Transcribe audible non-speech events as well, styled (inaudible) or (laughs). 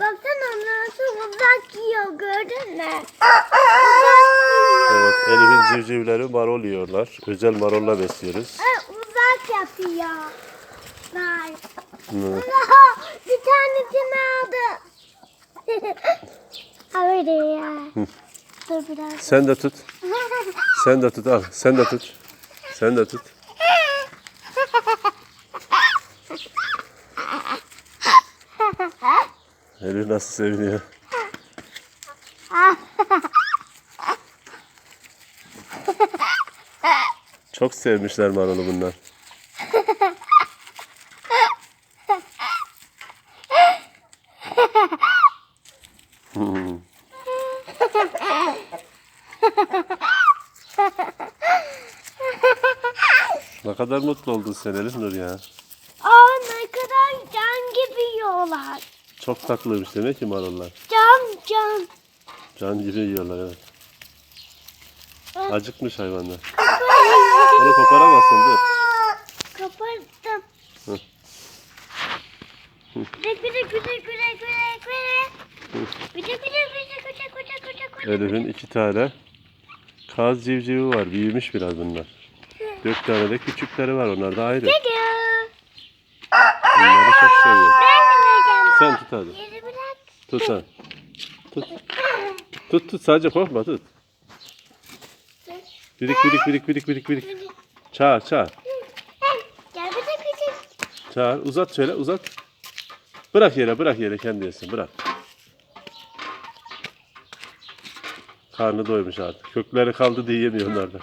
Baksana nasıl uzak yiyor gördün mü? Evet, Elif'in civcivleri marol yiyorlar. Özel marolla besliyoruz. Ay, uzak yapıyor. Var. Hı. Bir tanesini aldı. (laughs) Öyle ya. Dur biraz. Sen de tut. Sen de tut al. Sen de tut. Sen de tut. Elif nasıl seviniyor. Çok sevmişler marulu bunlar. Ne kadar mutlu oldun sen Elif Nur ya. Aa ne kadar can gibi yiyorlar. Çok tatlıymış demek ki marullar. Can can. Can gibi yiyorlar evet. Acıkmış hayvanlar. Onu koparamazsın dur. Kapattım. Hı. Güle güle güle güle güle güle. Güle güle güle güle güle güle güle. Elif'in iki tane kaz civcivi var. Büyümüş biraz bunlar. Dört tane de küçükleri var. Onlar da ayrı. Bunları çok seviyor. Ben de vereceğim. Sen tut hadi. Yeri bırak. Tut sen. Tut. Tut tut sadece korkma tut. Birik birik birik birik birik birik. Çağır çağır. Gel de küçük. Çağır. Uzat şöyle uzat. Bırak yere bırak yere kendi yesin bırak. Karnı doymuş artık. Kökleri kaldı diye yemiyor onlar da.